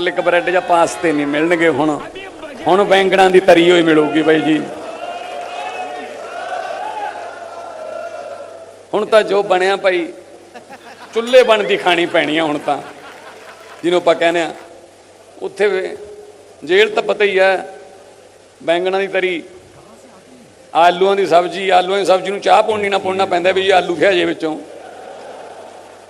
Garlic bread ਜਾਂ ਪਾਸਤੇ ਨਹੀਂ ਮਿਲਣਗੇ ਹੁਣ। ਹੁਣ ਬੈਂਗਣਾਂ ਦੀ ਤਰੀ ਹੋਈ ਮਿਲੂਗੀ ਬਾਈ ਜੀ। ਹੁਣ ਤਾਂ ਜੋ ਬਣਿਆ ਭਾਈ, ਚੁੱਲ੍ਹੇ ਬਣਦੀ ਖਾਣੀ ਪੈਣੀ ਆ ਹੁਣ ਤਾਂ। ਜਿਹਨੂੰ ਆਪਾਂ ਕਹਿੰਦੇ ਆ। ਉੱਥੇ ਵੇ- ਜੇਲ੍ਹ ਤਾਂ ਪਤਾ ਹੀ ਹੈ ਬੈਂਗਣਾ ਦੀ ਤਰੀ, ਆਲੂਆਂ ਦੀ ਸਬਜ਼ੀ, ਆਲੂਆਂ ਦੀ ਸਬਜ਼ੀ ਨੂੰ ਚਾਹ ਪਾਉਣੀ ਨਾ ਪਾਉਣਾ ਪੈਂਦਾ ਵੀ ਜੀ ਆਲੂ ਖਿਆ ਜੇ ਵਿੱਚੋਂ।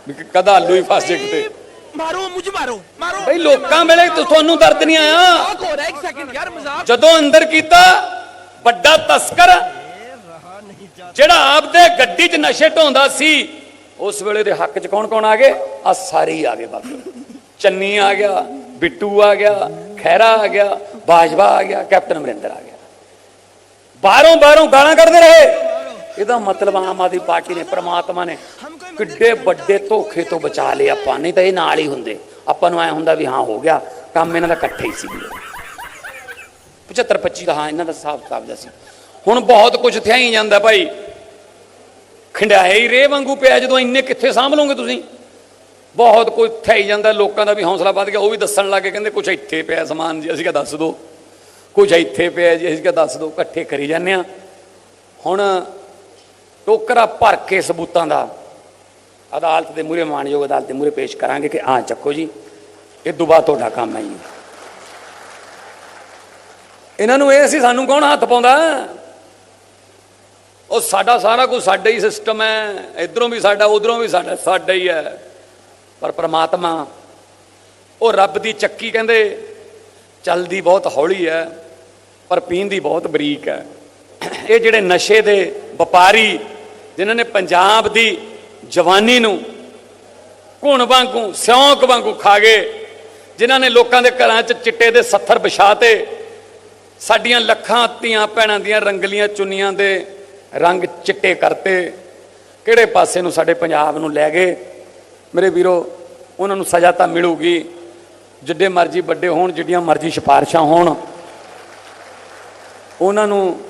ਵੀ ਕ- ਕਦਾ ਆਲੂ ਹੀ ਫਸ ਜੇ ਕਿਤੇ। मारो मुझे मारो मारो ਬਈ ਲੋਕਾਂ ਵੇਲੇ ਤਾਂ ਤੁਹਾਨੂੰ ਦਰਦ ਨਹੀਂ ਆਇਆ मजाक हो रहा है एक सेकंड यार मजाक ਜਦੋਂ ਅੰਦਰ ਕੀਤਾ ਵੱਡਾ ਤਸਕਰ ਜਿਹੜਾ ਆਪਦੇ ਗੱਡੀ 'ਚ ਨਸ਼ੇ ਢੋਂਦਾ ਸੀ ਉਸ ਵੇਲੇ ਦੇ ਹੱਕ 'ਚ ਕੌਣ ਕੌਣ ਆ ਗਏ ਆ ਸਾਰੇ ਹੀ ਆ ਗਏ ਬਾਬੇ ਚੰਨੀ ਆ ਗਿਆ ਬਿੱਟੂ ਆ ਗਿਆ ਖੈਰਾ ਆ ਗਿਆ ਬਾਜਵਾ ਆ ਗਿਆ ਕੈਪਟਨ ਅਮਰਿੰਦਰ ਆ ਗਿਆ ਬਾਹਰੋਂ ਬਾਹਰੋਂ ਗਾਲਾਂ ਕੱਢਦੇ ਰਹੇ ਇਹਦਾ ਮਤਲਬ ਆਮ ਆਦਮੀ ਪਾਰਟੀ ਨੇ ਪ੍ਰਮਾਤਮਾ ਨੇ ਕਿੱਡੇ ਵੱਡੇ ਧੋਖੇ ਤੋਂ ਬਚਾ ਲਏ ਆਪਾਂ, ਨਹੀਂ ਤਾਂ ਇਹ ਨਾਲ ਹੀ ਹੁੰਦੇ। ਆਪਾਂ ਨੂੰ ਐ ਹੁੰਦਾ ਵੀ ਹਾਂ, ਹੋ ਗਿਆ। ਕੰਮ ਇਹਨਾਂ ਦਾ ਇਕੱਠੇ ਹੀ ਸੀ। 75 25 ਦਾ ਹਾਂ, ਇਹਨਾਂ ਦਾ ਹਿਸਾਬ ਕਿਤਾਬ ਦਾ ਸੀ। ਹੁਣ ਬਹੁਤ ਕੁਝ ਥਿਆ ਹੀ ਜਾਂਦਾ ਭਾਈ। ਖੰਡਾਏ ਹੀ ਰੇ ਵਾਂਗੂ ਪਿਆ, ਜਦੋਂ ਇੰਨੇ ਕਿੱਥੇ ਸਾਂਭ ਲਓਗੇ ਤੁਸੀਂ? ਬਹੁਤ ਕੁਝ ਥਿਆ ਹੀ ਜਾਂਦਾ, ਲੋਕਾਂ ਦਾ ਵੀ ਹੌਸਲਾ ਵੱਧ ਗਿਆ। ਉਹ ਵੀ ਦੱਸਣ ਲੱਗੇ ਕਹਿੰਦੇ ਕੁਝ ਇੱਥੇ ਪਿਆ ਸਮਾਨ ਜੀ, ਅਸੀਂ ਕਿਹਾ ਦੱਸ ਦਿਓ ਕੁਝ ਇੱਥੇ ਪਿਆ ਜੀ, ਅਸੀਂ ਕਿਹਾ ਦੱਸ ਦਿਓ ਇਕੱਠੇ ਕਰੀ ਜਾਂਦੇ ਆ ਹੁਣ ਟੋਕਰਾ ਭਰ ਕੇ ਸਬੂਤਾਂ ਦਾ ਅਦਾਲਤ ਦੇ ਮੂਹਰੇ, ਮਾਨਯੋਗ ਅਦਾਲਤ ਦੇ ਮੂਹਰੇ ਪੇਸ਼ ਕਰਾਂਗੇ ਕਿ ਆ ਚੱਕੋ ਜੀ, ਇਹ ਦੁਬਾ ਤੁਹਾਡਾ ਕੰਮ ਹੈ ਜੀ। ਇਹਨਾਂ ਨੂੰ ਇਹ ਸੀ, ਸਾਨੂੰ ਕੌਣ ਹੱਥ ਪਾਉਂਦਾ? ਉਹ ਸਾਡਾ ਸਾਰਾ ਕੁਝ ਸਾਡਾ ਹੀ ਸਿਸਟਮ ਹੈ, ਇਧਰੋਂ ਵੀ ਸਾਡਾ, ਉਧਰੋਂ ਵੀ ਸਾਡਾ ਸਾਡਾ ਹੀ ਹੈ। ਪਰ ਪ੍ਰਮਾਤਮਾ, ਉਹ ਰੱਬ ਦੀ ਚੱਕੀ ਕਹਿੰਦੇ, ਚੱਲਦੀ ਬਹੁਤ ਹੌਲੀ ਹੈ, ਪਰ ਪੀਂਦੀ ਬਹੁਤ ਬਰੀਕ ਹੈ। ਇਹ ਜਿਹੜੇ ਨਸ਼ੇ ਦੇ ਵਪਾਰੀ, ਜਿਨ੍ਹਾਂ ਨੇ ਪੰਜਾਬ ਦੀ ਜਵਾਨੀ ਨੂੰ ਘੁਣ ਵਾਂਗੂ, ਸਿਉਂਕ ਵਾਂਗੂ ਖਾ ਗਏ, ਜਿਨ੍ਹਾਂ ਨੇ ਲੋਕਾਂ ਦੇ ਘਰਾਂ 'ਚ ਚਿੱਟੇ ਦੇ ਸੱਥਰ ਵਿਛਾਤੇ, ਸਾਡੀਆਂ ਲੱਖਾਂ ਧੀਆਂ ਭੈਣਾਂ ਦੀਆਂ ਰੰਗਲੀਆਂ ਚੁੰਨੀਆਂ ਦੇ ਰੰਗ ਚਿੱਟੇ ਕਰਤੇ, ਕਿਹੜੇ ਪਾਸੇ ਨੂੰ ਸਾਡੇ ਪੰਜਾਬ ਨੂੰ ਲੈ ਗਏ? ਮੇਰੇ ਵੀਰੋ, ਉਹਨਾਂ ਨੂੰ ਸਜ਼ਾ ਤਾਂ ਮਿਲੂਗੀ, ਜਿੱਡੇ ਮਰਜ਼ੀ ਵੱਡੇ ਹੋਣ, ਜਿੱਡੀਆਂ ਮਰਜ਼ੀ ਸਿਫਾਰਿਸ਼ਾਂ ਹੋਣ। ਉਹਨਾਂ ਨੂੰ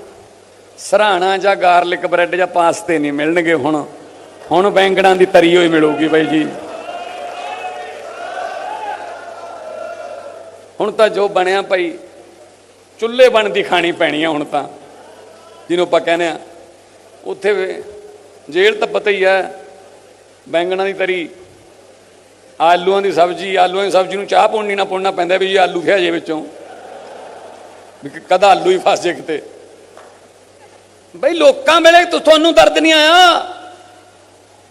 ਸਰਾਣਾ ਜਾਂ ਗਾਰਲਿਕ ਬ੍ਰੈਡ ਜਾਂ ਪਾਸਤੇ ਨਹੀਂ ਮਿਲਣਗੇ ਹੁਣ। ਹੁਣ ਬੈਂਗਣਾਂ ਦੀ ਤਰੀ ਹੋਈ ਮਿਲੂਗੀ ਬਾਈ ਜੀ। ਹੁਣ ਤਾਂ ਜੋ ਬਣਿਆ ਭਾਈ, ਚੁੱਲ੍ਹੇ ਬਣਦੀ ਖਾਣੀ ਪੈਣੀ ਆ ਹੁਣ ਤਾਂ। ਜਿਹਨੂੰ ਆਪਾਂ ਕਹਿੰਦੇ ਆ, ਉੱਥੇ ਜੇਲ੍ਹ ਤਾਂ ਪਤਾ ਹੀ ਹੈ ਬੈਂਗਣਾਂ ਦੀ ਤਰੀ, ਆਲੂਆਂ ਦੀ ਸਬਜ਼ੀ, ਆਲੂਆਂ ਦੀ ਸਬਜ਼ੀ ਨੂੰ ਚਾਹ ਪਾਉਣੀ ਨਾ ਪਾਉਣਾ ਪੈਂਦਾ ਵੀ ਜੀ ਆਲੂ ਖਿਆ ਜੇ ਵਿੱਚੋਂ। ਵੀ ਕ- ਕਦਾ ਆਲੂ ਹੀ ਫਸ ਜੇ ਕਿਤੇ। ਬਈ ਲੋਕਾਂ ਵੇਲੇ ਤੁਹਾਨੂੰ ਦਰਦ ਨਹੀਂ ਆਇਆ।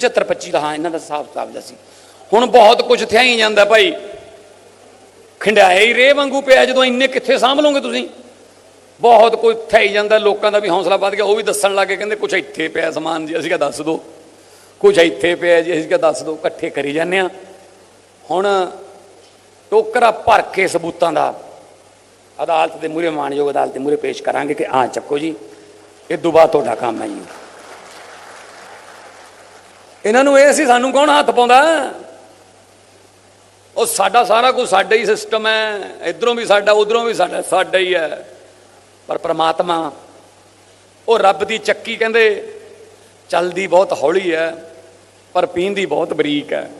75 25 ਦਾ, ਹਾਂ, ਇਹਨਾਂ ਦਾ ਹਿਸਾਬ ਕਿਤਾਬ ਦਾ ਸੀ। ਹੁਣ ਬਹੁਤ ਕੁਝ ਥਿਆ ਹੀ ਜਾਂਦਾ ਭਾਈ। ਖੰਡਾਏ ਹੀ ਰੇ ਵਾਂਗੂ ਪਿਆ, ਜਦੋਂ ਇੰਨੇ ਕਿੱਥੇ ਸਾਂਭ ਲਓਗੇ ਤੁਸੀਂ? ਬਹੁਤ ਕੁਝ ਥਿਆ ਹੀ ਜਾਂਦਾ, ਲੋਕਾਂ ਦਾ ਵੀ ਹੌਸਲਾ ਵੱਧ ਗਿਆ, ਉਹ ਵੀ ਦੱਸਣ ਲੱਗੇ ਕਹਿੰਦੇ ਕੁਝ ਇੱਥੇ ਪਿਆ ਸਮਾਨ ਜੀ, ਅਸੀਂ ਕਿਹਾ ਦੱਸ ਦਿਓ ਕੁਝ ਇੱਥੇ ਪਿਆ ਜੀ, ਅਸੀਂ ਕਿਹਾ ਦੱਸ ਦਿਓ ਇਕੱਠੇ ਕਰੀ ਜਾਂਦੇ ਆ ਹੁਣ ਟੋਕਰਾ ਭਰ ਕੇ ਸਬੂਤਾਂ ਦਾ ਅਦਾਲਤ ਦੇ ਮੂਹਰੇ, ਮਾਨਯੋਗ ਅਦਾਲਤ ਦੇ ਮੂਹਰੇ ਪੇਸ਼ ਕਰਾਂਗੇ ਕਿ ਆ ਚੱਕੋ ਜੀ, ਇਹ ਦੁਬਾ ਤੁਹਾਡਾ ਕੰਮ ਹੈ ਜੀ। ਇਹਨਾਂ ਨੂੰ ਇਹ ਸੀ, ਸਾਨੂੰ ਕੌਣ ਹੱਥ ਪਾਉਂਦਾ? ਉਹ ਸਾਡਾ ਸਾਰਾ ਕੁਝ ਸਾਡਾ ਹੀ ਸਿਸਟਮ ਹੈ। ਇਧਰੋਂ ਵੀ ਸਾਡਾ, ਉਧਰੋਂ ਵੀ ਸਾਡਾ ਸਾਡਾ ਹੀ ਹੈ। ਪਰ ਪ੍ਰਮਾਤਮਾ, ਉਹ ਰੱਬ ਦੀ ਚੱਕੀ ਕਹਿੰਦੇ, ਚੱਲਦੀ ਬਹੁਤ ਹੌਲੀ ਹੈ, ਪਰ ਪੀਂਦੀ ਬਹੁਤ ਬਰੀਕ ਹੈ।